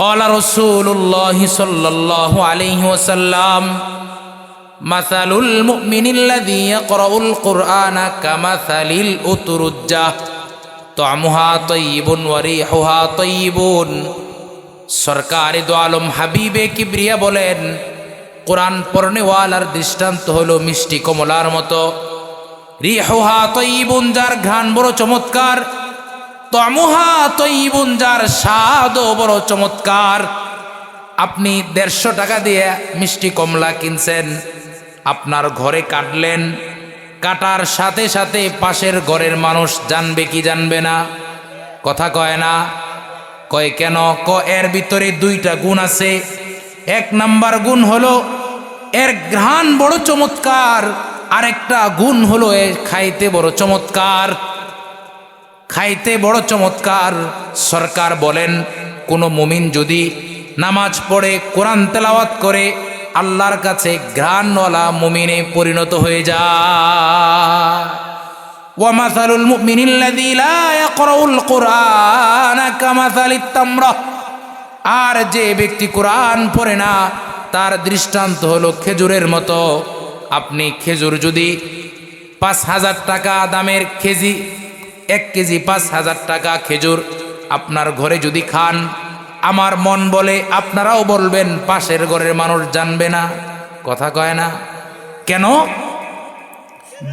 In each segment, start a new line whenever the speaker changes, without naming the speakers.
قال رسول الله صلى الله عليه وسلم مثل المؤمن الذي يقرأ القرآن كمثل الأترجة طعمها طيب وريحها طيبون সরকার দো আলম হাবিবে কিবরিয়া বলেন কোরআন পড়নেওয়ালার দৃষ্টান্ত হলো মিষ্টি কমলার মতো রিহুহা তৈবুন যার ঘ্রাণ বড় চমৎকার তমুহা তৈবুন, যার স্বাদও বড় চমৎকার। আপনি দেড়শো টাকা দিয়ে মিষ্টি কমলা কিনছেন, আপনার ঘরে কাটলেন, কাটার সাথে সাথে পাশের ঘরের মানুষ জানবে কি জানবে না। কথা কয় না, কয় কেন? ক এর ভিতরে দুইটা গুণ আছে। এক নাম্বার গুণ হলো, এর ঘ্রাণ বড় চমৎকার। আরেকটা গুণ হলো, এ খাইতে বড় চমৎকার। খাইতে বড় চমৎকার সরকার বলেন কোনো মুমিন যদি নামাজ পড়ে কোরআন তেলাওয়াত করে আল্লাহর কাছে ঘ্রাণওয়ালা মুমিনে পরিণত হয়ে যায় ومثل المؤمن الذي لا يقرأ القرآن كمثل التمرة আর যে ব্যক্তি কোরআন পড়ে না তার দৃষ্টান্ত হলো খেজুরের মতো আপনি খেজুর যদি পাঁচ হাজার টাকা দামের কেজি এক কেজি পাঁচ হাজার টাকা খেজুর আপনার ঘরে যদি খান, আমার মন বলে আপনারাও বলবেন, পাশের ঘরের মানুষ জানবে না। কথা কয় না। কেন?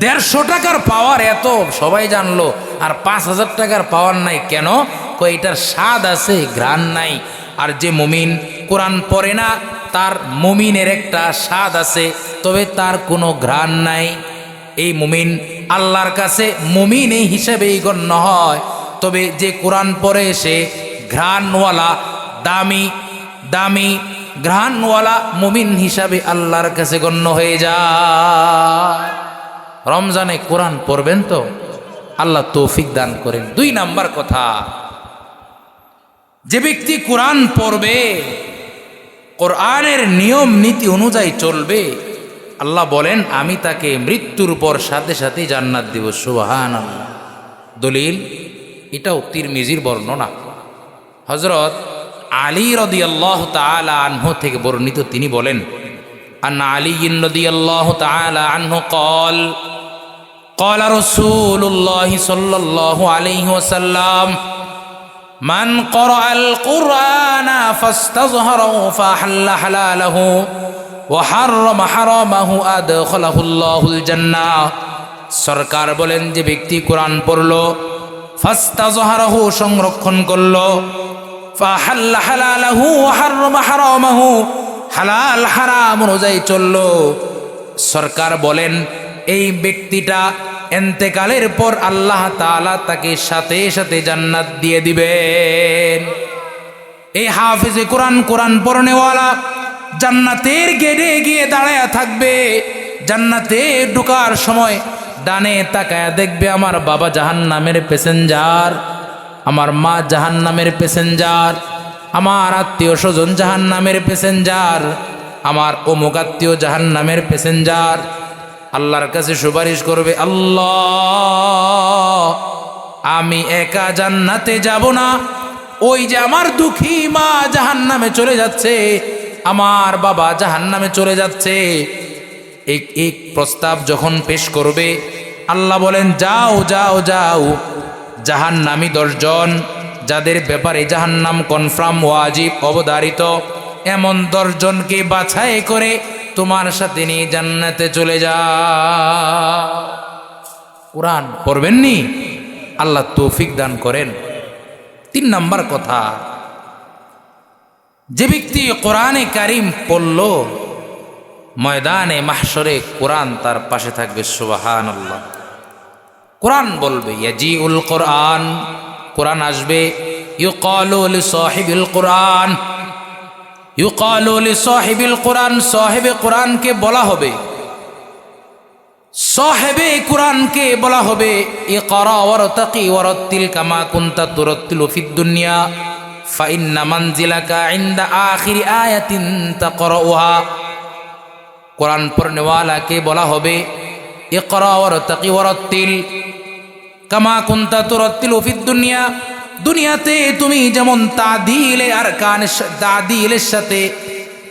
দেড়শো টাকার পাওয়ার এত, সবাই জানলো। আর পাঁচ হাজার টাকার পাওয়ার নাই, কেন? এটার স্বাদ আছে, ঘ্রাণ নাই। আর যে মুমিন কোরআন পড়ে না, তার মুমিনের একটা স্বাদ আছে, তবে তার কোনো ঘ্রাণ নাই। এই মুমিন আল্লাহর কাছে মুমিন এই হিসেবেই গণ্য হয়। তবে যে কোরআন পড়ে সে ঘ্রাণওয়ালা, দামি দামি, ঘ্রাণওয়ালা মুমিন হিসাবে আল্লাহর কাছে গণ্য হয়ে যায়। রমজানে কোরআন পড়বেন তো? আল্লাহ তৌফিক দান করেন। দুই নাম্বার কথা, যে ব্যক্তি কোরআন পড়বে, কোরআনের নিয়ম নীতি অনুযায়ী চলবে আল্লাহ বলেন আমি তাকে মৃত্যুর পর সাথে সাথে জান্নাত দিব সুবাহান আল্লাহ দলিল এটাও তিরমিজির বর্ণনা হজরত আলী রদি আল্লাহ তালা আনহ থেকে বর্ণিত তিনি বলেন আন আলী রদি আল্লাহ তালা আনহ কল قال رسول الله صلى الله عليه وسلم من قرأ القرآن فاستظهره فأحل حلاله ওহারম হারমাহু আদখলাহুল্লাহুল জান্না। সরকার বলেন যে ব্যক্তি কোরআন পড়ল ফাস্তা জহারাহু সংরক্ষণ করল, ফাহাল্লা হালালাহু ওহারম হারমাহু, হালাল হারাম অনুযায়ী চলল। সরকার বলেন, এই ব্যক্তিটা এন্তেকালের পর আল্লাহ তালা তাকে সাথে সাথে জান্নাত দিয়ে দিবেন। এই হাফিজে কোরআন কোরআন পড়নেওয়ালা জান্নাতের গেটে গিয়ে দাঁড়ায়া থাকবে। জান্নাতে ঢুকার সময় ডানে তাকায়া দেখবে আমার বাবা জাহান নামের প্যাসেঞ্জার, আমার মা জাহান নামের প্যাসেঞ্জার, আমার আত্মীয় স্বজন জাহান নামের প্যাসেঞ্জার, আমার অমুক আত্মীয় জাহান নামের প্যাসেঞ্জার। আল্লাহর কাছে সুপারিশ করবে, আল্লাহ, আমি একা জান্নাতে যাব না। ওই যে আমার দুঃখী মা জাহান নামে চলে যাচ্ছে আমার বাবা জাহান নামে চলে যাচ্ছে। এক এক প্রস্তাব যখন পেশ করবে, আল্লাহ বলেন, যাও যাও যাও জাহান নামি দশজন, যাদের ব্যাপারে জাহান নাম কনফার্ম ওয়াজিব অবধারিত, এমন দশজনকে বাছাই করে তোমার সাথে নিয়ে জান্নাতে চলে যা। কোরআন পড়বেননি? আল্লাহ তৌফিক দান করেন। তিন নাম্বার কথা যে ব্যক্তি কোরআনে কারিম পড়ল, ময়দানে মাহসরে কোরআন তার পাশে থাকবে সুবাহান আল্লাহ কোরআন বলবে ইয়াজি উল কোরআন কোরআন আসবে ইউকালুল সাহিবুল কোরআন ইউ ইউকালুল সাহিবুল কোরআন, সাহেবে কোরআনকে বলা হবে। সাহেবে কোরআনকে বলা হবে, ইকরা ওয়ারতাকি ওয়ারাত্তিল কামা কুনতা তুরাত্তিলু ফিদ দুনিয়া। ফাইন্না মানজিলাকা ইনদা আখিরি আয়াতিন তাকরাউহা। কোরআন পড়নেওয়ালাকে বলা হবে, ইকরা ওয়ারতাকি ওয়ারাত্তিল কামা কুনতা তুরাত্তিলু ফিদ দুনিয়া। দুনিয়াতে তুমি যেমন তাদিলে আর কান তাদিলের সাথে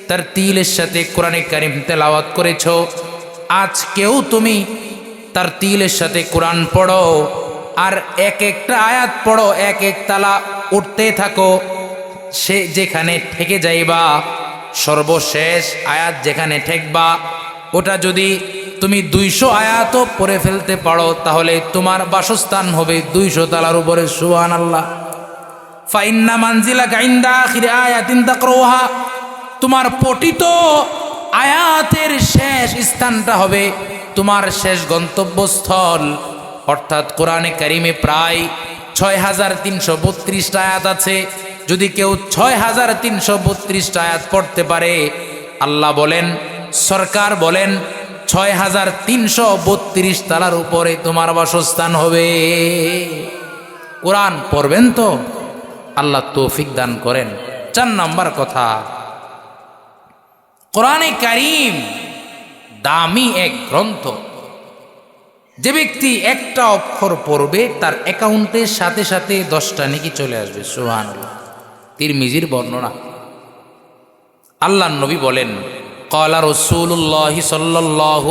তার তিলের সাথে কোরআনে কারিম তেলাওয়াত করেছ। আজকেও তুমি তার তিলের সাথে কোরআন পড়ো, আর এক একটা আয়াত পড়ো, এক এক তালা। উঠতে থাকো। সে যেখানে ঠেকে যাইবা, সর্বশেষ আয়াত যেখানে ঠেকবা, ওটা যদি তুমি দুইশো আয়াতও পড়ে ফেলতে পারো, তাহলে তোমার বাসস্থান হবে দুইশো তালার উপরে সুহান আল্লাহ ফাইন্না মানজিলা গাইন্দা আখিরে আয়াতিন তাকরোহা তোমার পঠিত আয়াতের শেষ স্থানটা হবে তোমার শেষ গন্তব্যস্থল। অর্থাৎ কোরআনে কারিমে প্রায় ছয় হাজার তিনশো বত্রিশটা আয়াত আছে। যদি কেউ ছয় হাজার তিনশো বত্রিশটা আয়াত পড়তে পারে, আল্লাহ বলেন, সরকার বলেন ছয় হাজার তিনশো বত্রিশ তালার উপরে তোমার বাসস্থান হবে। কোরআন পড়বেন তো? আল্লাহ তৌফিক দান করেন। চার নাম্বার কথা, কোরআনে কারিম দামি এক গ্রন্থ। যে ব্যক্তি একটা অক্ষর পড়বে, তার অ্যাকাউন্টের সাথে সাথে দশটা নাকি চলে আসবে সোহান তিরমিজির বর্ণনা। আল্লাহ নবী বলেন, কলা রসুল্লাহ সাল্লাহ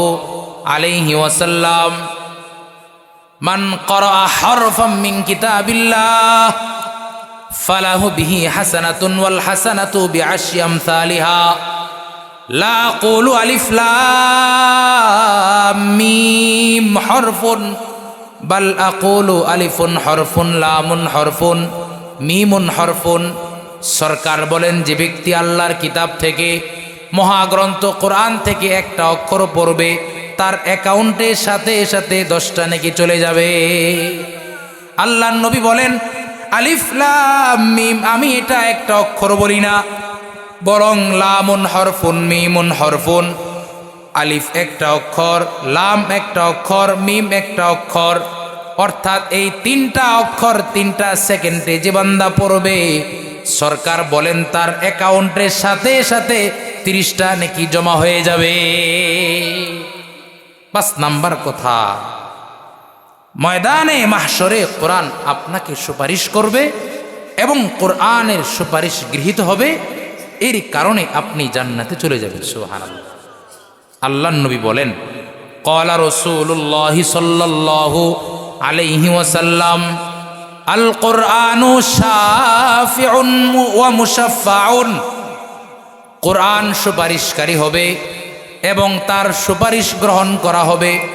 আলাইহি ওয়াসাল্লাম, মান করা হরফাম কিতাবিল্লাহ, ফালাহু বিহি হাসানাতুন ওয়াল হাসানাতু বিআশরি আমসালিহা। লা আকুলু আলিফ মিম হরফুন, বাল আকুলু আলিফুন হরফুন, লামুন হরফুন, মিমুন হরফুন। সরকার বলেন যে ব্যক্তি আল্লাহর কিতাব থেকে, মহাগ্রন্থ কোরআন থেকে একটা অক্ষর পড়বে, তার অ্যাকাউন্টের সাথে সাথে দশটা নাকি চলে যাবে। আল্লাহ নবী বলেন, আলিফ মিম, আমি এটা একটা অক্ষর বলি না। বরং লামুন হরফুন, মিমুন হরফুন। আলিফ একটা অক্ষর, লাম একটা অক্ষর, মিম একটা অক্ষর। অর্থাৎ এই তিনটা অক্ষর তিনটা সেকেন্ডে যে বান্দা পড়বে। সরকার বলেন তার অ্যাকাউন্টের সাথে সাথে তিরিশটা নাকি জমা হয়ে যাবে। পাঁচ নাম্বার কথা, ময়দানে মাহসরে কোরআন আপনাকে সুপারিশ করবে এবং কোরআনের সুপারিশ গৃহীত হবে। এর কারণে আপনি জান্নাতে চলে যাবেন সুহান আল্লাহ নবী বলেন কলা রসুল্লাহ সাল্লাহ আলাইহি ওয়াসাল্লাম আল কোরআনু শাফিউন ওয়া কোরআন সুপারিশকারী হবে এবং তার সুপারিশ গ্রহণ করা হবে।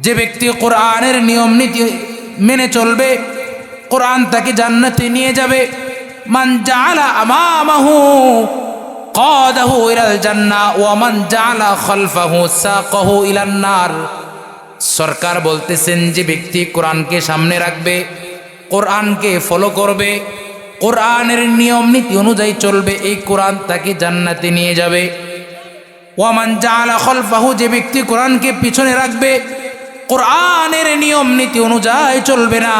যে ব্যক্তি কোরআনের নিয়ম নীতি মেনে চলবে, কোরআন তাকে জান্নাতে নিয়ে যাবে। জালা খালফাহু সরকার বলতেছেন যে ব্যক্তি কোরআনকে সামনে রাখবে, কোরআনকে ফলো করবে, কোরআনের নিয়ম নীতি অনুযায়ী চলবে, এই কোরআন তাকে জান্নাতে নিয়ে যাবে। ওয়ামান জালা খলফাহু, যে ব্যক্তি কোরআনকে পিছনে রাখবে, কোরআনের নিয়ম নীতি অনুযায়ী চলবে না।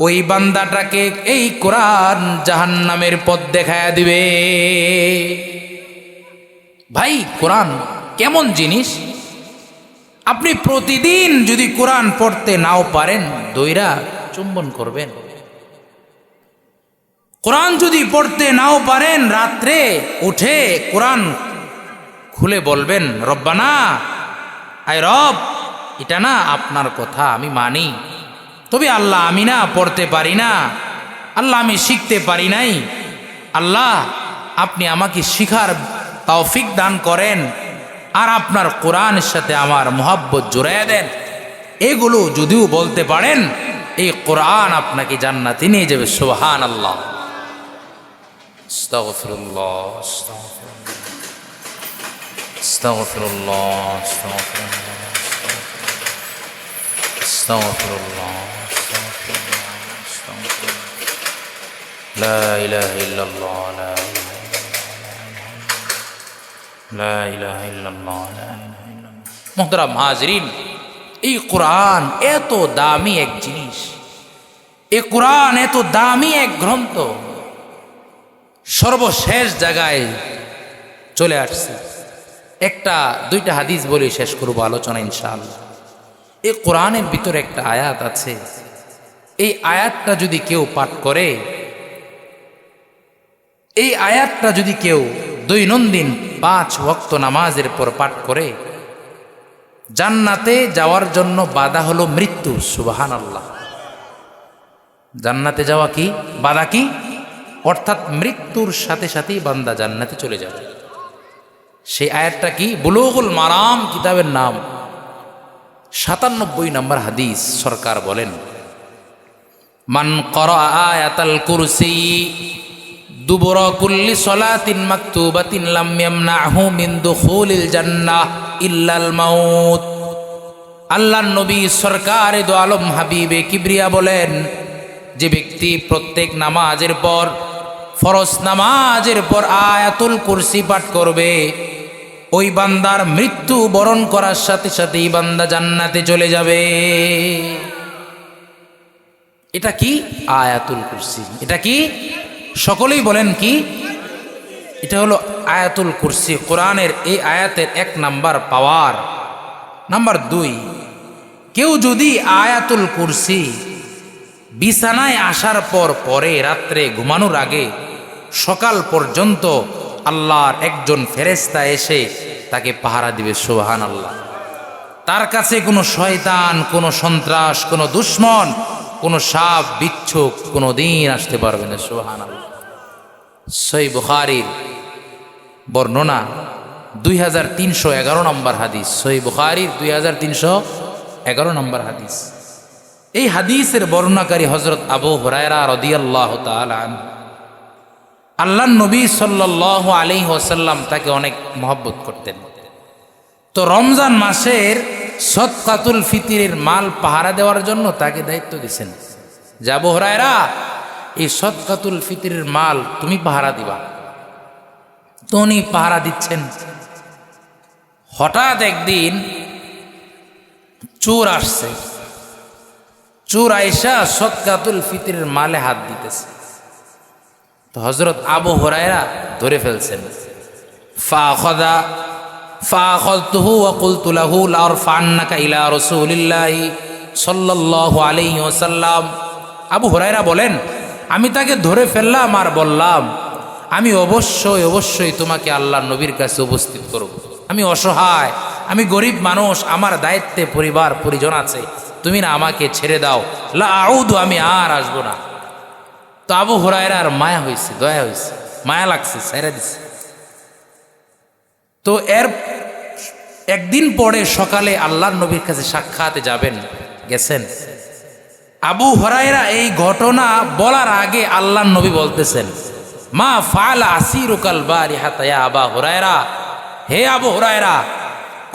ওই বান্দাটাকে এই কোরআন জাহান্নামের পথ দেখায়া দিবে। ভাই, কোরআন কেমন জিনিস? আপনি প্রতিদিন যদি কোরআন পড়তে নাও পারেন, দইরা চুম্বন করবেন। কোরআন যদি পড়তে নাও পারেন, রাত্রে উঠে কোরআন খুলে বলবেন, রব্বানা, আয় রব, এটা না আপনার কথা, আমি মানি। তবে আল্লাহ আমি না পড়তে পারি না আল্লাহ আমি শিখতে পারি নাই আল্লাহ আপনি আমাকে শিখার তৌফিক দান করেন আর আপনার কোরআনের সাথে আমার মোহাব্বত জোড়াইয়া দেন এগুলো যদিও বলতে পারেন এই কোরআন আপনাকে জান্নাতে নিয়ে যাবে সোহান আল্লাহ استغفر الله استغفر الله لا اله الا الله لا اله لا اله الا الله لا اله الا الله মোহতরাম হাজরিন এই কোরআন এত দামি এক জিনিস এই কোরআন এত দামি এক গ্রন্থ সর্বশেষ জায়গায় চলে আসছে একটা দুইটা হাদিস বলে শেষ করবো আলোচনা ইনশাআল্লাহ এই কোরআনের ভিতরে একটা আয়াত আছে এই আয়াতটা যদি কেউ পাঠ করে এই আয়াতটা যদি কেউ দৈনন্দিন পাঁচ ভক্ত নামাজের পর পাঠ করে, জান্নাতে যাওয়ার জন্য বাধা হলো মৃত্যু সুবাহান আল্লাহ জান্নাতে যাওয়া কি? বাধা কি? অর্থাৎ মৃত্যুর সাথে সাথেই বান্দা জান্নাতে চলে যাবে। সেই আয়াতটা কি? বুলুগুল মারাম কিতাবের নাম। সাতানব্বই নম্বর হাদিস সরকার বলেন, মান কর আয়াতাল কুরসি ইল্লাল মাউত। নবী সরকার আলম হাবিবে কিবরিয়া বলেন, যে ব্যক্তি প্রত্যেক নামাজের পর, ফরজ নামাজের পর আয়াতুল কুরসি পাঠ করবে, ওই বান্দার মৃত্যু বরণ করার সাথে সাথেই বান্দা জান্নাতে চলে যাবে। এটা কি? আয়াতুল কুরসি। এটা কি? সকলেই বলেন কি? এটা হলো আয়াতুল কুরসি, কোরআনের এই আয়াতের এক নাম্বার পাওয়ার। নাম্বার দুই, কেউ যদি আয়াতুল কুরসি বিছানায় আসার পর পরে রাত্রে ঘুমানোর আগে সকাল পর্যন্ত আল্লাহর একজন ফেরেস্তা এসে তাকে পাহারা দিবে সোহান আল্লাহ তার কাছে কোনো শয়তান, কোনো সন্ত্রাস, কোনো দুশ্মন কোনো সাপ, বিচ্ছুক কোনো দিন আসতে পারবে না সোহান সই বুখারির বর্ণনা দুই হাজার তিনশো এগারো নম্বর হাদিস। সই বুখারির দুই হাজার তিনশো এগারো নম্বর হাদিস। এই হাদিসের বর্ণনাকারী হজরত আবু হরায়রা রদিয়াল্লাহ তালান আল্লাহ নবী সাল্লাহ আলী ওসাল্লাম তাকে অনেক মহব্বত করতেন। তো রমজান মাসের সৎকাতুল ফিতিরের মাল পাহারা দেওয়ার জন্য তাকে দায়িত্ব দিছেন। যাব হরায়রা, এই সৎকাতুল ফিতিরের মাল তুমি পাহারা দিবা। তো উনি পাহারা দিচ্ছেন। হঠাৎ একদিন চোর আসছে। চোর আয়সা সৎকাতুল ফিতিরের মালে হাত দিতেছে। তো হজরত আবু হরায়রা ধরে ফেলছেন। ফা খদা فأخذته وقلت له لأرفعنك إلى رسول الله صلى الله عليه وسلم আবু হুরায়রা বলেন আমি তাকে ধরে ফেললাম আর বললাম আমি অবশ্যই অবশ্যই তোমাকে আল্লাহ নবীর কাছে উপস্থিত করব আমি অসহায় আমি গরিব মানুষ আমার দায়িত্বে পরিবার পরিজন আছে তুমি না আমাকে ছেড়ে দাও লা আউদু আমি আর আসবো না তো আবু হুরায়রা আর মায়া হয়েছে দয়া হয়েছে মায়া লাগছে ছেড়ে দিছে তো এর একদিন পরে সকালে আল্লাহর নবীর কাছে সাক্ষাতে যাবেন, গেছেন। আবু হরাইরা এই ঘটনা বলার আগে আল্লাহর নবী বলতেছেন, মা ফাল আসিরুকাল বারি হাতায়া আবা হরায়রা? হে আবু হরায়রা,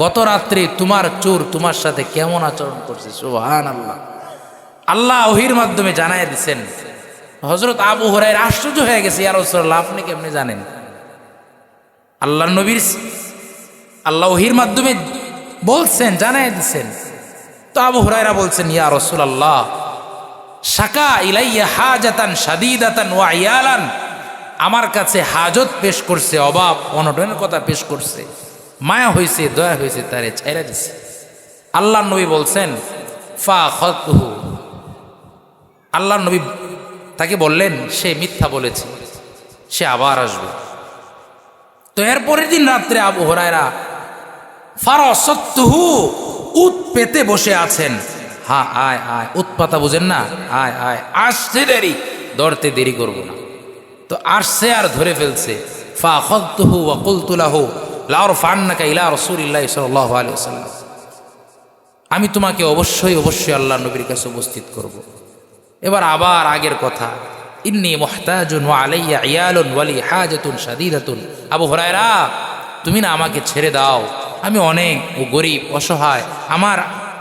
গত রাত্রে তোমার চোর তোমার সাথে কেমন আচরণ করছে? সুহান আল্লাহ আল্লাহ ওহির মাধ্যমে জানাই দিছেন হজরত আবু হরাইরা আশ্চর্য হয়ে গেছে ইয়ার আপনি কেমনি জানেন? আল্লাহ নবীর আল্লাহ ওহির মাধ্যমে বলছেন, জানাই দিচ্ছেন তো আবু হুরায়রা বলছেন, ইয়া রসুল আল্লাহ শাকা ইলাইয়া হাজাতান সাদিদাতান ওয়া ইয়ালান, আমার কাছে হাজত পেশ করছে, অভাব, অনটনের কথা পেশ করছে। মায়া হয়েছে দয়া হয়েছে তারে ছাইরা দিছে। আল্লাহ নবী বলছেন, ফা খতহু আল্লাহ নবী তাকে বললেন, সে মিথ্যা বলেছে, সে আবার আসবে। তো এর পরের দিন রাত্রে আবু হরায়রা ফারসত্তুহু উত পেতে বসে আছেন। হা, আয় আয় উৎপাতা বুঝেন না? আয় আয় আসছে দেরি ধরতে দেরি করব না। তো আসছে আর ধরে ফেলছে। ফা খতুহু ওয়াকুলতুলাহু লাউর ফান্নাকা ইলা রসুলিল্লাহ সাল্লাহ আলী সাল্লাম আমি তোমাকে অবশ্যই অবশ্যই আল্লাহ নবীর কাছে উপস্থিত করব। এবার আবার আগের কথা। ইন্নি মোহতাজুন আলাইয়া ইয়ালুন ওয়ালি হাজাতুন সাদিদাতুন আবু হরায়রা, তুমি না আমাকে ছেড়ে দাও। আমি অনেক ও গরিব, অসহায়, আমার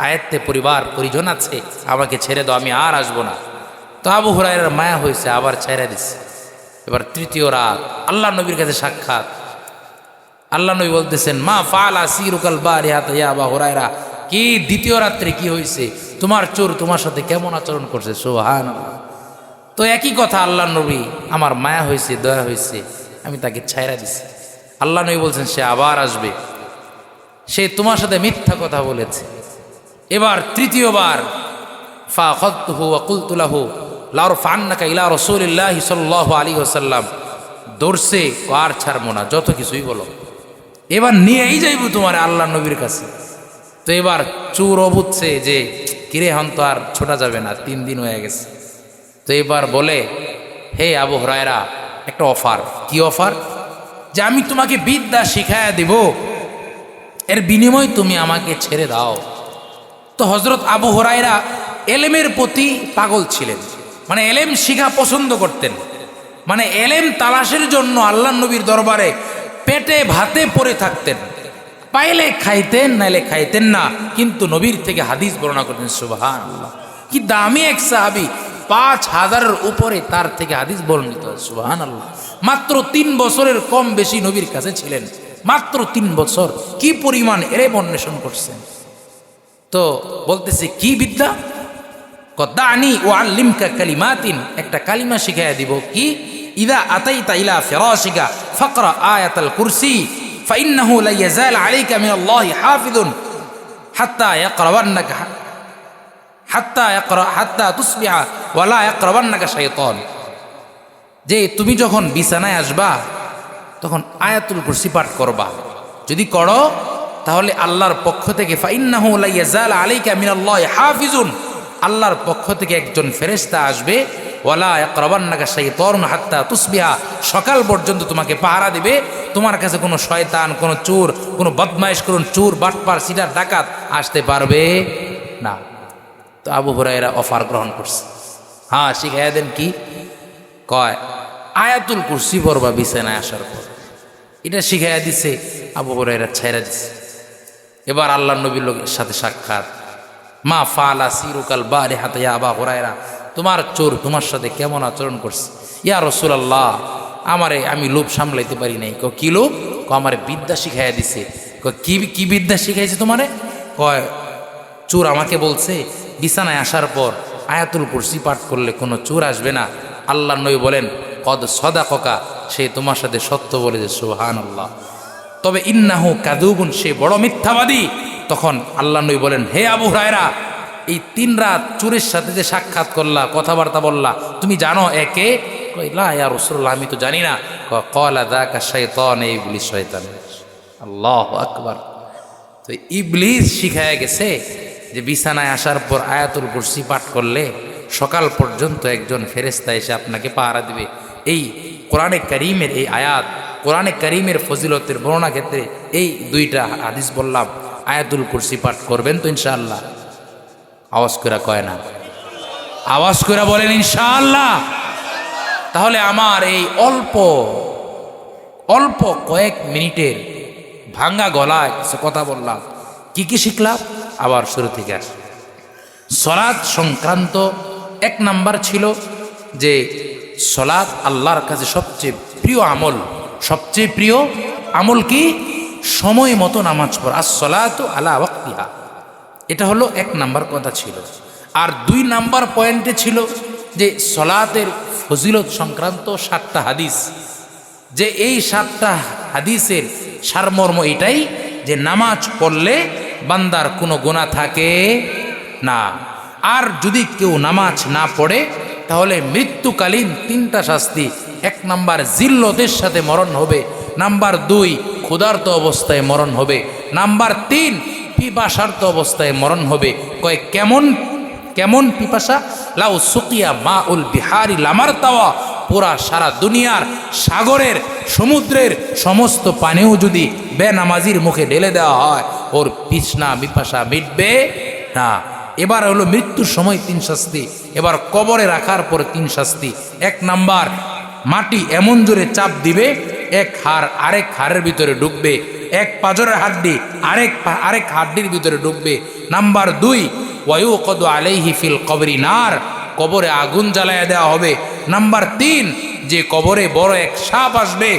আয়ত্তে পরিবার পরিজন আছে, আমাকে ছেড়ে দাও, আমি আর আসব না। তো আবু হরাইরার মায়া হয়েছে, আবার ছেড়ে দিচ্ছে এবার তৃতীয় রাত, আল্লাহ নবীর কাছে সাক্ষাৎ। আল্লাহ নবী বলতেছেন, মা ফালা সিরুকাল বারি হাত আবা হরাইরা কি দ্বিতীয় রাত্রে কি হয়েছে তোমার চোর তোমার সাথে কেমন আচরণ করছে? সোহান তো একই কথা আল্লাহ নবী, আমার মায়া হয়েছে, দয়া হয়েছে, আমি তাকে ছায়রা দিছি। আল্লাহ নবী বলছেন, সে আবার আসবে। সে তোমার সাথে মিথ্যা কথা বলেছে। এবার তৃতীয়বার ফা খত খতুহু ওকুলতুলাহু লাউর ফান্নাকা ইলা রসুলিল্লাহ সাল্লাহ আলী ওসাল্লাম দৌড়ছে, আর ছাড়বো না, যত কিছুই বলো। এবার নিয়েই যাইব তোমার আল্লাহ নবীর কাছে। তো এবার চুর অবুচ্ছে যে, কিরে হন তো আর ছোটা যাবে না, তিন দিন হয়ে গেছে। তো এবার বলে, হে আবু হরায়রা, একটা অফার। কি অফার? যে আমি তোমাকে বিদ্যা শিখায়া দেব। এর বিনিময় তুমি আমাকে ছেড়ে দাও। তো হজরত আবু হরাইরা এলেমের প্রতি পাগল ছিলেন। মানে এলেম শিখা পছন্দ করতেন। মানে এলেম তালাশের জন্য আল্লাহ নবীর দরবারে পেটে ভাতে পড়ে থাকতেন। পাইলে খাইতেন, নাইলে খাইতেন না। কিন্তু নবীর থেকে হাদিস বর্ণনা করতেন আল্লাহ কি দামি এক সাহাবি পাঁচ হাজারের উপরে তার থেকে হাদিস বর্ণিত সুবাহান আল্লাহ মাত্র তিন বছরের কম বেশি নবীর কাছে ছিলেন মাত্র তিন বছর কি পরিমাণ এরে অন্বেষণ করছেন তো বলতেছে কি বিদ্যা কদ্দানি ও আল্লিমকা কালিমাতিন একটা কালিমা শিখাইয়া দিব কি ইদা আতাইতা ইলা ফিরাশিকা ফাকরা আয়াতাল কুরসি فإنه لا يزال عليك من الله حافظ حتى يقربنك حتى يقرأ حتى تصبح ওয়ালা একরাবান্নাকা শায়তন যে তুমি যখন বিছানায় আসবা, তখন আয়াতুল কুরসি পাঠ করবা। যদি করো, তাহলে আল্লাহর পক্ষ থেকে হাফিজুন। আল্লাহর পক্ষ থেকে একজন ফেরেস্তা আসবে, ওয়ালা একরাবান্নাকা শায়তন হাত্তা তুসবিহা। সকাল পর্যন্ত তোমাকে পাহারা দেবে। তোমার কাছে কোনো শয়তান, কোনো চোর, কোনো বদমাইশ করুন চোর, বাটপার, সিটার ডাকাত আসতে পারবে না। তো আবু হুরাইরা অফার গ্রহণ করছে। হ্যাঁ শিখাইয়া দেন কি? কয়, আয়াতুল কুরসি পড়বা বিছানায় আসার পর। এটা শিখাইয়া দিছে, আবু হুরায়রা ছাইরা দিছে। এবার আল্লাহ নবীর লোকের সাথে সাক্ষাৎ। মা ফালা সিরুকাল বারে হাতে আবা হুরায়রা, তোমার চোর তোমার সাথে কেমন আচরণ করছে? ইয়া রসুলাল্লাহ, আমারে আমি লোভ সামলাইতে পারি নাই। ক কি লোভ? ক আমারে বিদ্যা শিখাইয়া দিছে। ক কি কি বিদ্যা শিখাইছে তোমারে? কয়, চোর আমাকে বলছে, বিছানায় আসার পর আয়াতুল কুরসি পাঠ করলে কোনো চোর আসবে না। আল্লাহ নই বলেন, কদ সদা ককা সে তোমার সাথে সত্য বলে যে সুহান আল্লাহ তবে ইন্নাহু কাদুগুন সে বড় মিথ্যাবাদী। তখন আল্লাহ নই বলেন, হে আবু রায়রা এই তিন রাত চোরের সাথে যে সাক্ষাৎ করলা, কথাবার্তা বললা, তুমি জানো একে? কইলা ইয়া রসুল্লাহ আমি তো জানি না। কলা দা কা শয়তান এই বলি শয়তান আল্লাহ আকবার। তো ইবলিস শিখায় গেছে যে বিছানায় আসার পর আয়াতুল কুরসি পাঠ করলে সকাল পর্যন্ত একজন ফেরেস্তা এসে আপনাকে পাহারা দিবে। এই কোরআনে করিমের এই আয়াত, কোরআনে করিমের ফজিলতের বর্ণনা ক্ষেত্রে এই দুইটা হাদিস বললাম। আয়াতুল কুরসি পাঠ করবেন তো ইনশাআল্লাহ। আওয়াজ করে কয় না? আওয়াজ করে বলেন ইনশাআল্লাহ। তাহলে আমার এই অল্প অল্প কয়েক মিনিটের ভাঙ্গা গলায় কথা বললাম। কি কি শিখলাম? আবার শুরু থেকে আস। সলাদ সংক্রান্ত এক নাম্বার ছিল যে সলাদ আল্লাহর কাছে সবচেয়ে প্রিয় আমল, সবচেয়ে প্রিয় আমল কি? সময় মতো নামাজ পড়া। আর সলাত আলা ওয়াক্তিহা। এটা হলো এক নাম্বার কথা ছিল। আর দুই নাম্বার পয়েন্টে ছিল যে সলাতের ফজিলত সংক্রান্ত সাতটা হাদিস। যে এই সাতটা হাদিসের সারমর্ম এটাই যে নামাজ পড়লে বান্দার কোনো গোনা থাকে না। আর যদি কেউ নামাজ না পড়ে, তাহলে মৃত্যুকালীন তিনটা শাস্তি। এক নাম্বার, জিল্লতের সাথে মরণ হবে। নাম্বার দুই, ক্ষুধার্ত অবস্থায় মরণ হবে। নাম্বার তিন পিপাসার্থ অবস্থায় মরণ হবে। কয়, কেমন? কেমন পিপাসা? লাউ সুকিয়া মা উল বিহারি লামার তাওয়া। পুরা সারা দুনিয়ার সাগরের, সমুদ্রের সমস্ত পানিও যদি বেনামাজির মুখে ঢেলে দেওয়া হয় ওর পিছনা বিপাসা মিটবে না। এবার হলো মৃত্যুর সময় তিন শাস্তি, এবার কবরে রাখার পর তিন শাস্তি। এক নাম্বার, মাটি এমন জোরে চাপ দিবে, এক হাড় আরেক হাড়ের ভিতরে ঢুকবে, এক পাজরের হাড্ডি আরেক আরেক হাড্ডির ভিতরে ঢুকবে। নাম্বার দুই ওয়ু কদ আলাইহি ফিল কবরি নার, কবরে আগুন জ্বালাইয়া দেওয়া হবে। নাম্বার তিন, যে কবরে বড় এক সাপ আসবে,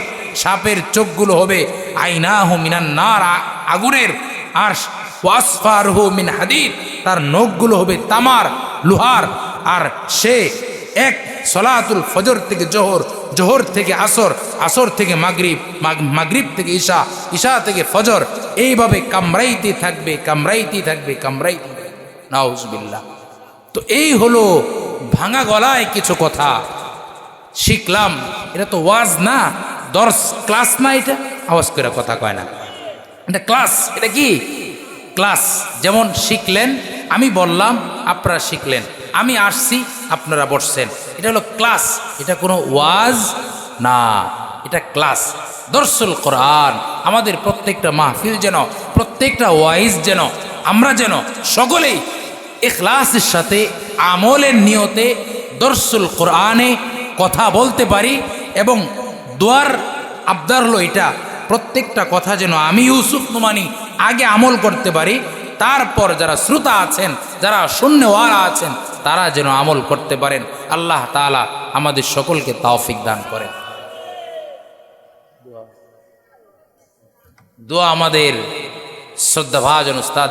সাপের চোখগুলো হবে, আইনাহু মিনান নার, আগুনের আর ওয়াসফারহু মিন হাদিদ। তার নখগুলো হবে তামার, লোহার। আর সে এক সলাতুল ফজর থেকে জোহর জোহর থেকে আসর আসর থেকে মাগরিব, মাগ- মাগরিব থেকে ঈশা ঈশা থেকে ফজর। এইভাবে কামরাইতে থাকবে কামরাইতে থাকবে, কামরাইতে নাউজবিল্লাহ। তো তো এই হলো ভাঙা গলায় কিছু কথা। শিখলাম। এটা তো ওয়াজ না, দর্শ, ক্লাস না এটা? আওয়াজ করে কথা কয় না। এটা ক্লাস এটা কি? ক্লাস যেমন শিখলেন, আমি বললাম, আপনারা শিখলেন। আমি আসছি, আপনারা বসছেন। এটা হলো ক্লাস এটা কোনো ওয়াজ না, এটা ক্লাস দর্শল কোরআন, আমাদের প্রত্যেকটা মাহফিল যেন, প্রত্যেকটা ওয়াইজ যেন, আমরা যেন সকলেই এখলাসের সাথে, আমলের নিয়তে দর্শুল কোরআনে কথা বলতে পারি এবং দোয়ার আবদার হলো এটা। প্রত্যেকটা কথা যেন আমি ইউসুফ নোমানি আগে আমল করতে পারি, তারপর যারা শ্রোতা আছেন, যারা শূন্যওয়ালা আছেন, তারা যেন আমল করতে পারেন। আল্লাহ তালা আমাদের সকলকে তাওফিক দান করেন। দোয়া আমাদের শ্রদ্ধাভাজন উস্তাদ